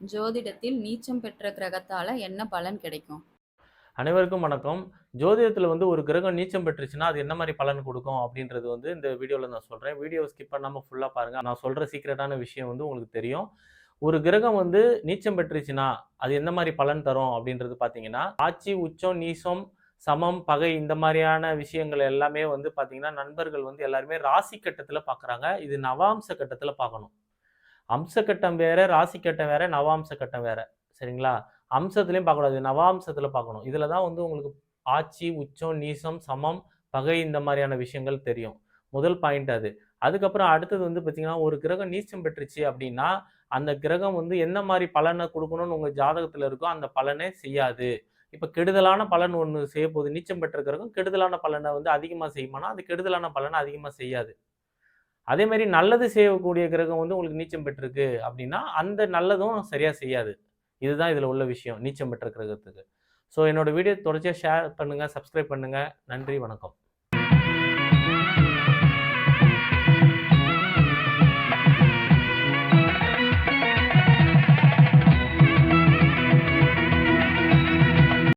ஜோதிடத்தில் நீச்சம் பெற்ற கிரகத்தால என்ன பலன் கிடைக்கும்? அனைவருக்கும் வணக்கம். ஜோதிடத்தில் வந்து ஒரு கிரகம் நீச்சம் பெற்றுச்சுன்னா அது என்ன மாதிரி பலன் கொடுக்கும் அப்படின்றது வந்து இந்த வீடியோவில் நான் சொல்கிறேன் வீடியோ ஸ்கிப் பண்ணாமல் ஃபுல்லாக பாருங்கள் நான் சொல்கிற சீக்ரெட்டான விஷயம் வந்து உங்களுக்கு தெரியும். ஒரு கிரகம் வந்து நீச்சம் பெற்றுச்சுன்னா அது என்ன மாதிரி பலன் தரும் அப்படின்றது பார்த்தீங்கன்னா ஆட்சி உச்சம் நீசம் சமம் பகை இந்த மாதிரியான விஷயங்கள் எல்லாமே வந்து பார்த்தீங்கன்னா நண்பர்கள் வந்து எல்லாருமே ராசி கட்டத்தில் பார்க்குறாங்க இது நவாம்ச கட்டத்தில் பார்க்கணும் அம்ச கட்டம் வேற ராசி கட்டம் வேற நவாம்ச கட்டம் வேற. சரிங்களா? அம்சத்துலேயும் பார்க்கக்கூடாது நவாம்சத்தில் பார்க்கணும். இதில் தான் வந்து உங்களுக்கு ஆட்சி உச்சம் நீசம் சமம் பகை இந்த மாதிரியான விஷயங்கள் தெரியும். முதல் பாயிண்ட் அது. அதுக்கப்புறம் அடுத்தது வந்து பார்த்தீங்கன்னா ஒரு கிரகம் நீச்சம் பெற்றுச்சு அப்படின்னா அந்த கிரகம் வந்து என்ன மாதிரி பலனை கொடுக்கணும்னு உங்கள் ஜாதகத்தில் இருக்கோ அந்த பலனே செய்யாது. இப்போ கெடுதலான பலன் ஒன்று செய்ய போகுது நீச்சம் பெற்ற கிரகம் கெடுதலான பலனை வந்து அதிகமாக செய்யுமானா அது கெடுதலான பலனை அதிகமாக செய்யாது. அதே மாதிரி நல்லது செய்யக்கூடிய கிரகம் வந்து உங்களுக்கு நீச்சம் பெற்றிருக்கு அப்படின்னா அந்த நல்லதும் சரியாக செய்யாது. இதுதான் இதில் உள்ள விஷயம் நீச்சம் பெற்ற கிரகத்துக்கு. ஸோ என்னோடய வீடியோ தொடர்ச்சியாக ஷேர் பண்ணுங்கள் சப்ஸ்கிரைப் பண்ணுங்கள் நன்றி வணக்கம்.